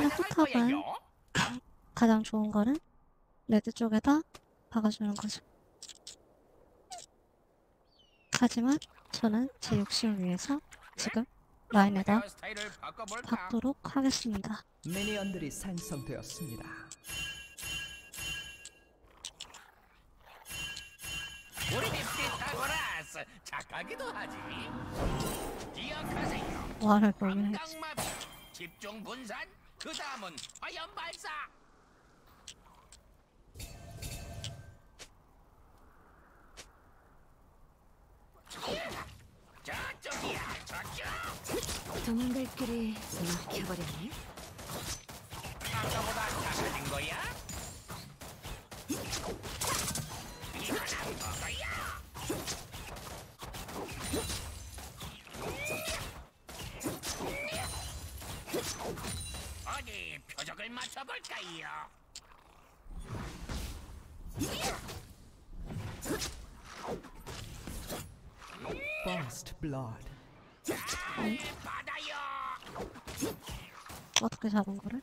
턴의 포탑은 가장 좋은 거는 레드 쪽에다 박아주는 거죠. 하지만 저는 제 욕심을 위해서 지금 라인에다? 박도록 하겠습니다. 미니언들이. 기억하세요. 와를 보긴 했지. 강마비, 집중 분산, 그 다음은 화염 발사. 저쪽이야, 저쪽. 도망갈 길이 막혀버렸네. 아까보다 작아진 거야? Blood. 어떻게 잡은 거를?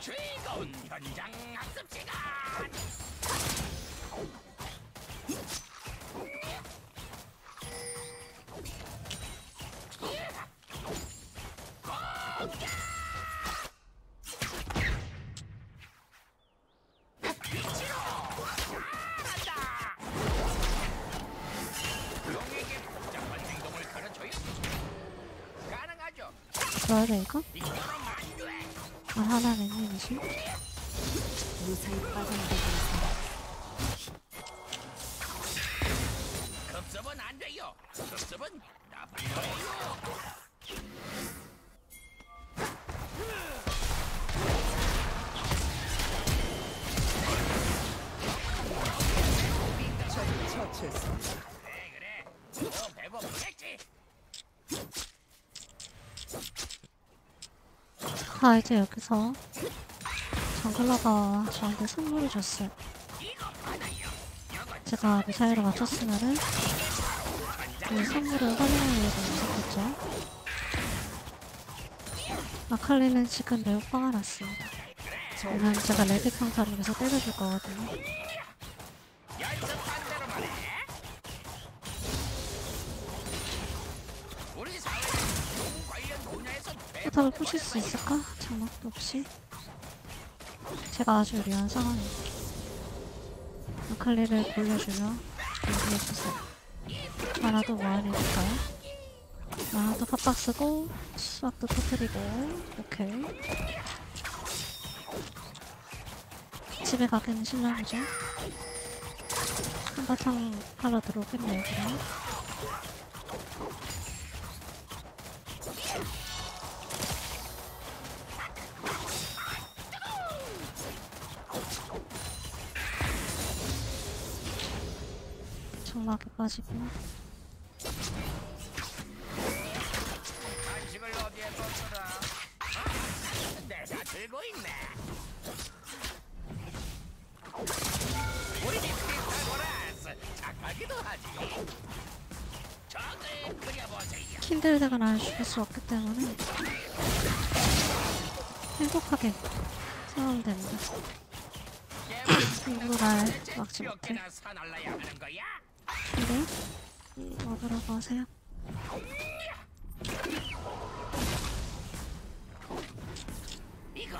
즐거운 현장 학습 시간. 돼 이거? 아 하나는 이미지? 무사히 거라서 급습 아 이제 여기서 정글러가 저한테 선물을 줬어요. 제가 미사일을 맞췄으면은 이 선물을 활용하기 위해서 시작했죠. 마칼리는 지금 매우 화가 났습니다. 오늘 제가 레드 평타를 여기서 때려줄 거거든요. 포탑을 부실 수 있을까? 장막도 없이. 제가 아주 유리한 상황입니다. 마칼리를 돌려주며 준비해주세요. 하나도 모아내줄까요? 하나도 팟박스고 수학도 터뜨리고 오케이 집에 가기는 신나보죠 한바탕 팔아 들어오겠네요 그럼 정막에 빠지고 간식을 어디에 뒀더라? 어? 내가 들고 있네. 우리 집 피타고라스 착하기도 하지. 적을 그려보세요. 킨들대가 날 죽일 수 없기 때문에 행복하게 싸우면 됩니다. 날 막지 못해. 근데 먹으라고 하세요. 이거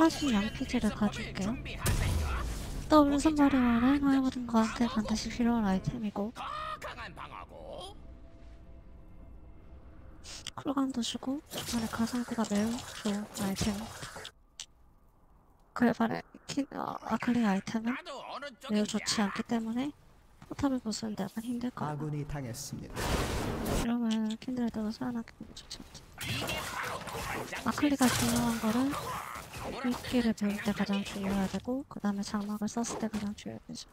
사라진 양피지를 가줄게요. 준비하세요. 더블 선발이와는 화해받은 거한테 반드시 필요한 아이템이고. 쿨감도 주고 중간에 가상기가 매우 좋은 아이템. 반해 킨, 어, 아클리 아이템은 매우 좋지 않기 때문에 포탑을 부수는 데 약간 힘들 거예요. 아군이 당했습니다. 이러면 킨들에다가 살아나기 좋지 않죠. 반장 아클리가 중요한 거는 hul기를 배울 때 가장 중요해야 되고 그 다음에 장막을 썼을 때 가장 중요해야 되죠.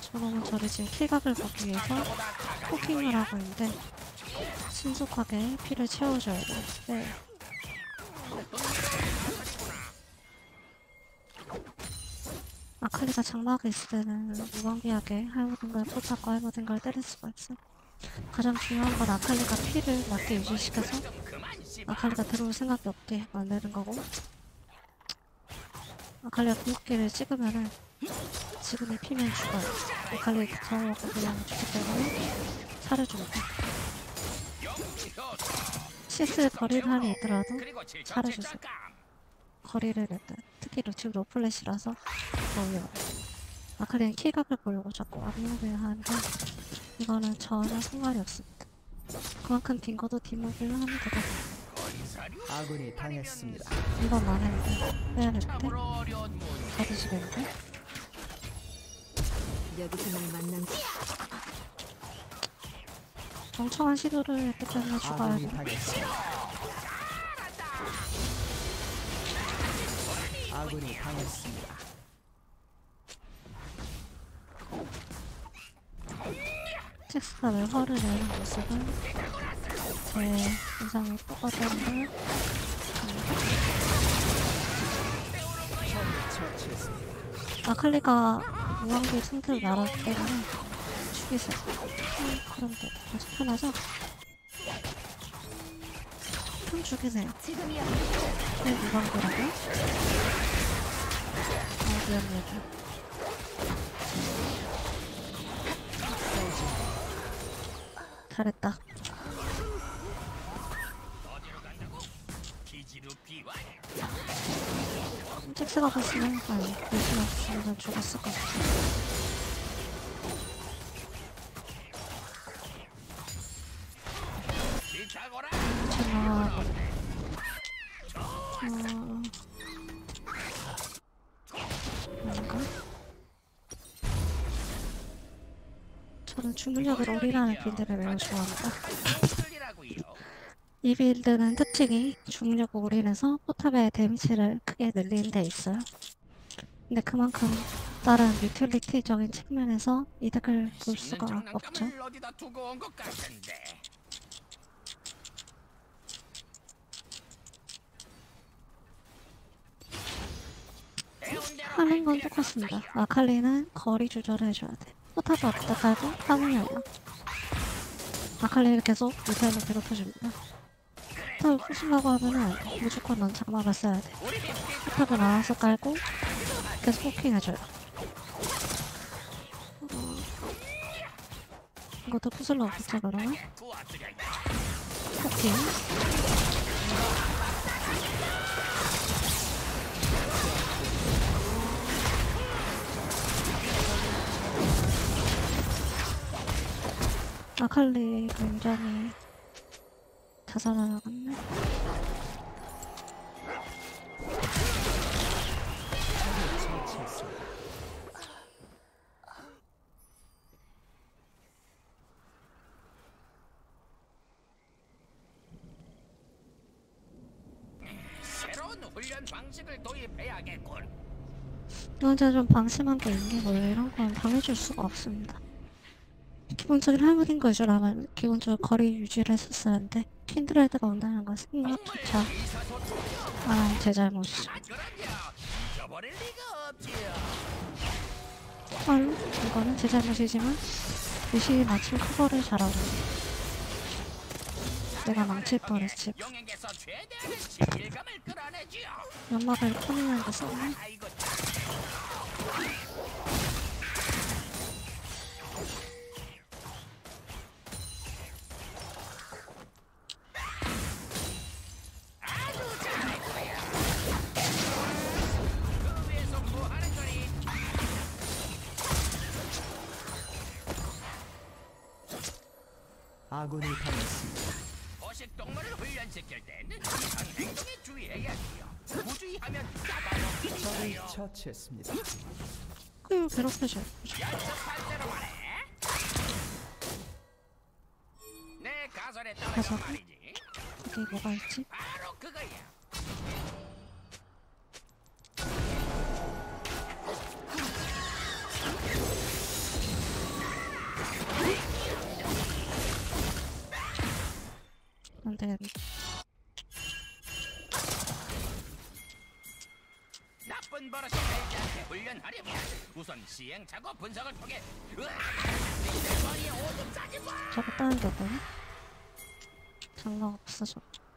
저놈은 저를 지금 킬각을 보기 위해서 포킹을 하고 있는데 신속하게 피를 채워줘야 돼. 네. 아칼리가 장막에 있을 때는 무방비하게 할머든가 포탑과 할머든가를 때릴 수가 있어. 가장 중요한 건 아칼리가 피를 맞게 유지시켜서 아칼리가 들어올 생각이 없게 만드는 거고 아칼리가 궁극기를 찍으면은 지금이 피면 죽어요. 아칼리 저하고 그냥 죽기 때문에 살을 줍니다. 시스 거리를 하는 애들라도 그리고 잘해주세요. 거리를 냈다. 특히 루치브 로플렛이라서 더 위험해. 아칼리는 킬각을 보려고 자꾸 앞무빙을 하는데 이거는 전혀 상관이 없습니다. 그만큼 딩거도 뒷무빙을 하면 되거든요. 아군이 당했습니다. 이것만 했는데 빼야 되는데. 받으시겠는데 여기서 날 만난 거 멍청한 시도를 했기 때문에 죽어야 돼. 아군이 당했습니다. 텍스가 왜 화를 내는 모습은 제 똑같았는데 처치했습니다. 아칼리가 무한기 상태로 날아오기 때문에 죽이세요. 음, 돼. 아주 편하죠? 좀 죽이세요. 지금이야 네, 무방기라고? 아, 미안해요. 잘했다. 기지로 비와. 텍스가 없으면, 아니, 열심히 없으면 죽었을 것 같아. 주문력을 올인하는 빌드를 매우 좋아합니다. 이 빌드는 특징이 중력 올인해서 포탑의 데미지를 크게 늘리는 데 있어요. 근데 그만큼 다른 유틸리티적인 측면에서 이득을 볼 수가 없죠. 하는 건 똑같습니다. 아칼리는 거리 조절을 해줘야 돼. 포탑을 어디다 깔고 화면이에요. 아칼리를 계속 미사일로 괴롭혀줍니다. 포탑을 부수려고 하면은 무조건 넌 장막을 써야 돼. 포탑을 알아서 깔고 계속 포킹해줘요. 어, 이것도 부술려고 붙자 그러면. 포킹. 아칼리 굉장히 도입해야겠군. 이건 제가 좀 방심한 게 있는 게 뭐예요? 이런 건 당해줄 수가 없습니다. 기본적인 할머니인 거죠 라면 기본적으로 거리 유지를 했었어야 하는데 킨드레드가 온다는 건 생각조차 아, 제 잘못이죠. 아 없지요. 헐, 이거는 제 잘못이지만 유시 마침 커버를 잘하고 내가 망칠 뻔했지. 연막을 커밍하는데 썼네. 아군이 당했습니다. 포식 동물을 훈련시킬 때는 이런 행동에 주의해야지요. 무주의하면 적을 돼요. 처치했습니다. 포크를 괴롭혀줘. 연습한 대로 말해. 내 가설에 따라서 가설? 말이지. 여기 뭐가 있지? 바로 그거야. 안 되겠네. 나쁜 버릇이 되지 않게 훈련하려면 우선 시행 착오 분석을 통해 마! 저거 게 뭐야? 장난 없어 저. 요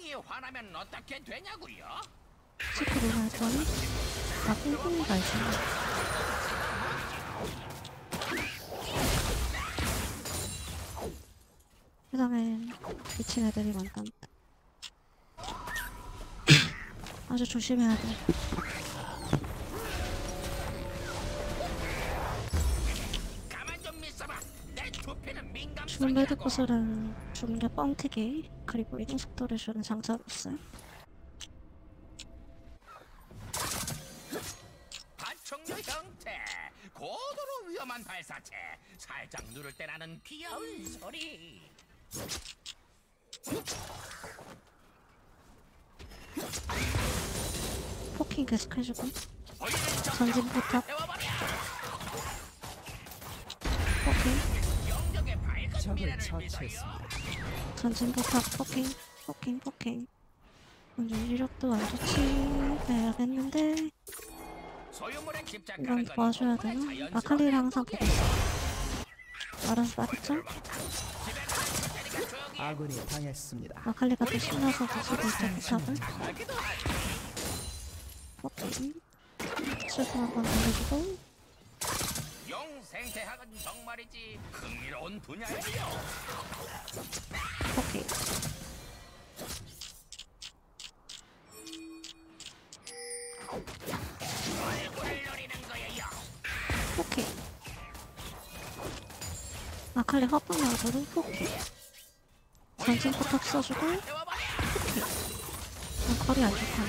용이 화나면 어떻게 되냐고요? 치크를 했더니 나 꿍꿍이가 있었네. 그 다음에 미친 애들이 많다. 아주 조심해야 돼. 가만 좀 있어봐. 내 두피는 민감성이라고. 중력 뻥튀기 그리고 이동 속도를 주는 장점이 있어요. 반총류 형태, 고도로 위험한 발사체. 살짝 누를 때 나는 귀여운 소리. 포킹 계속 해주고 보이는 점 전진 포탑 적을. 처치했습니다. 전진 포탑 포킹 포킹 포킹 오늘 이력도 안 좋지 해야겠는데 이건 건 도와줘야 되나? 아칼리를 항상 보고. 있어 알아서 해. 아군이 당했습니다. 아칼리가 또 신나서 부수고 있죠 하지. 포킹 실수 한번 올려주고 용 생태학은 정말이지 흥미로운 분야예요. 노리는 거예요. 포킹 아칼리 허브나드로 포킹 전진 포탑 써주고. 태워버려. 어, 거리 안 좋다.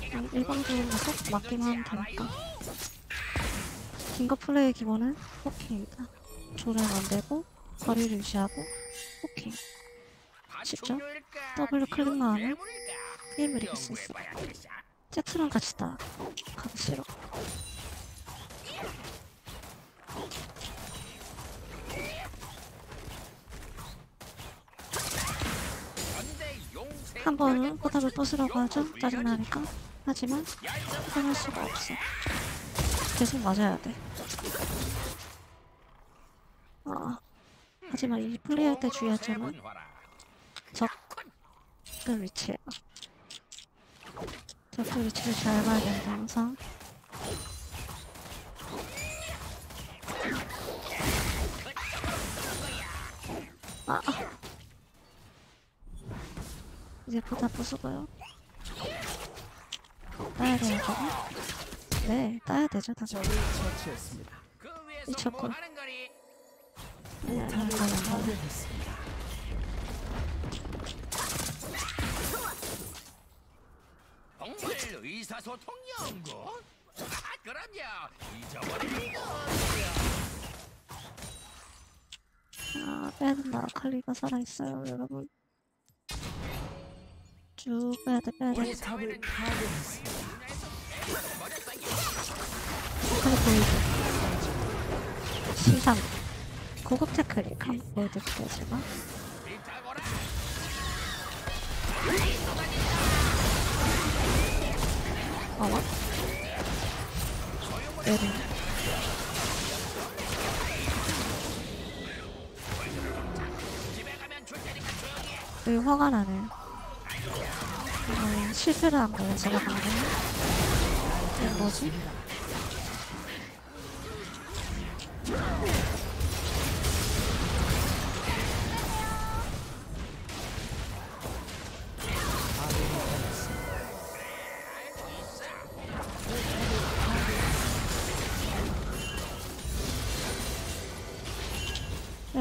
그냥 일방적으로 쏙 맞기만 하면 되니까 긴거 플레이 기본은 포킹이다 조련 안 되고 거리를 유지하고 포킹. 쉽죠? 더블로 클릭만 하면 게임을 이길 수 있어 제트랑 같이 다 가기 싫어 한 번은 포탑을 부수려고 하죠? 짜증나니까? 하지만 끊을 수가 없어 계속 맞아야 돼 아, 하지만 이 플레이할 때 주의할 점은 적그 위치예요 적그 위치를 잘 봐야 된다 항상 아, 아. 이제 포탑 부수고요 따야 되는 거야? 네 따야 되죠 당연히 적을 처치했습니다. 그 미쳤군. 가요. 파괴했습니다. 정말 의사소통 연구? 아, 그럼요. 없어요. 아, 빼야 된다. 칼리가 살아있어요, 여러분. 쭉 빼야 돼, 빼야 돼. 우리 포탑을 파괴했습니다. 보이죠? 시상. 고급 테크닉 한번 보여드릴게요, 제가. 어머. 조용히 해. 여기 화가 나네요. 어, 실패를 한 거예요, 제가 방금. 이게 뭐지?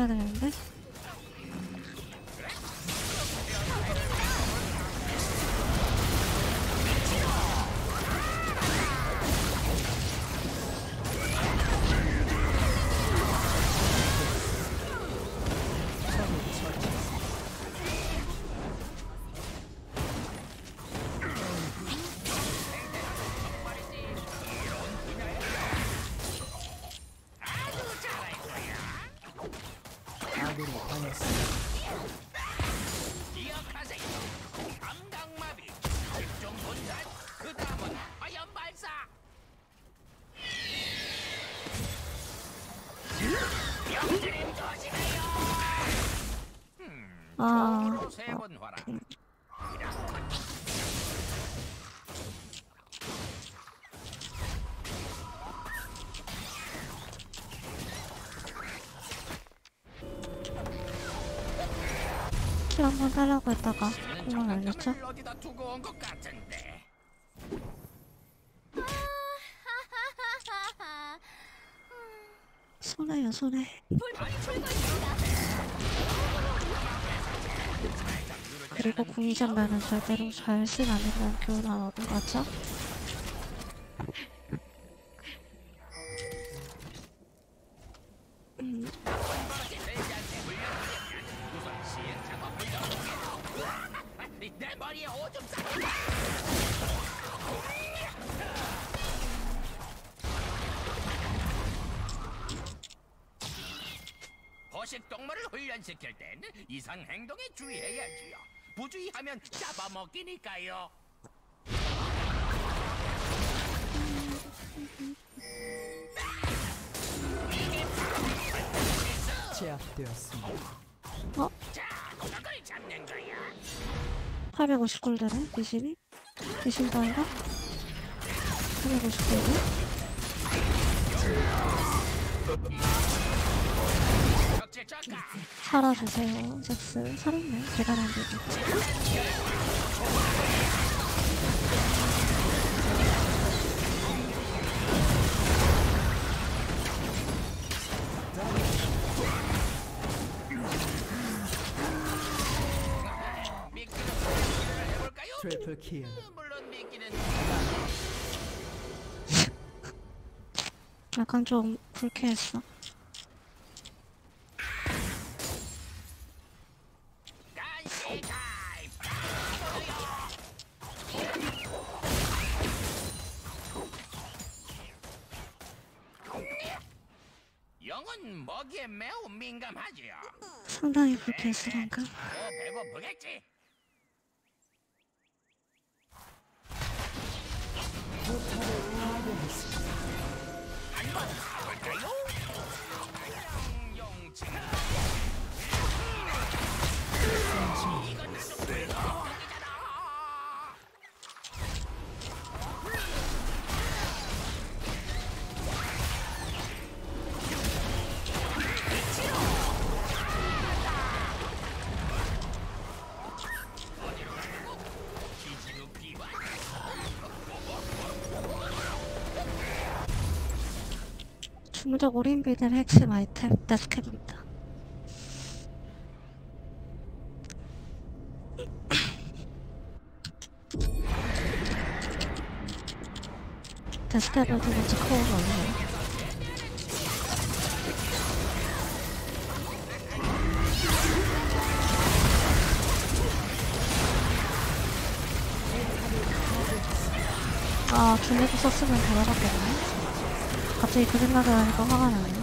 해줘야 되는데. 아군이 당했습니다. 기억하세요. 감각마비, 집중 분산, 그 다음은 화염 발사. 영진님 조심해요. 아, 세번 화라. 키 한번 살려고 했다가 그만 알렸죠? 손해요, 손해. 그리고 궁이장면은 절대로 잘 쓰면 안 된다는 교훈 안 얻은 거죠? 훈련시킬 땐 이상 행동에 주의해야지요. 부주의하면 잡아먹기니까요. 제압되었습니다. 자, 저걸 잡는 거야. 850골드네, 대신이? 대신가인가? 850골드? 적재 저가. 살아주세요, 잭스. 살았네, 대단한? 트리플 킬. 미끼는 약간 좀 불쾌했어. 상당히 불쾌했어, 방금. 중적 올인비들 핵심 아이템, 데스캡입니다. 데스캡을 두고 지코어가 없네요. 아, 중력도 썼으면 더 나갔겠네. 갑자기 그 생각을 하니까 화가 나네.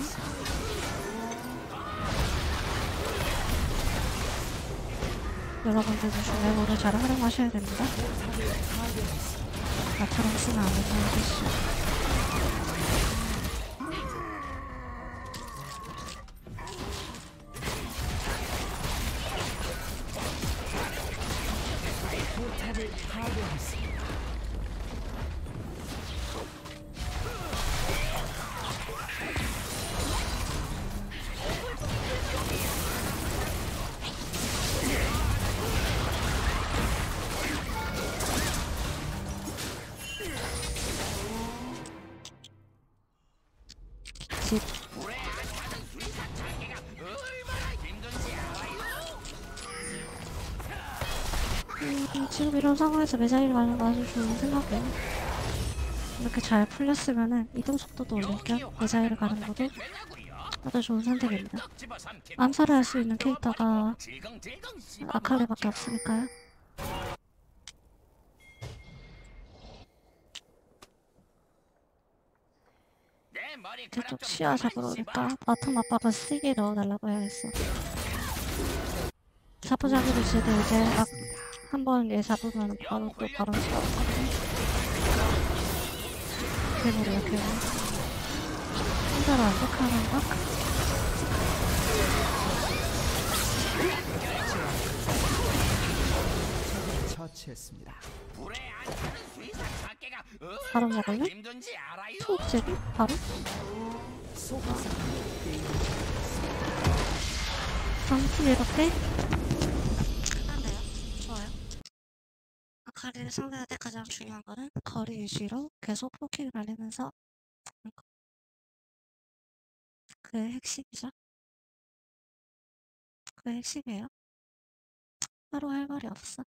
여러분들도 중력으로 잘 활용하셔야 됩니다. 나처럼 쓰면 안 된다는 뜻이죠. 상황에서 매자일 가는 거 아주 좋은 생각이에요. 이렇게 잘 풀렸으면은 이동 속도도 겸 매자일을 가는 것도 아주 좋은 선택입니다. 암살을 할 수 있는 캐릭터가 아칼리밖에 없으니까요. 저쪽 시야 잡으러 오니까 바텀 아빠가 세게 넣어달라고 해야겠어. 사포자기를 지도 이제 막 한번 얘 잡으면 바로 또 바로 잡았거든. 괴물이 이렇게 혼자로 완벽하는 거? 처치했습니다. 바로 먹을래? 초록색이? 바로? 게임 아무튼 이렇게 한대요. 좋아요. 아카리를 상대할 때 가장 중요한 거는 거리 유지로 계속 포킹을 날리면서. 그게 핵심이죠. 그게 핵심이에요. 따로 할 말이 없어.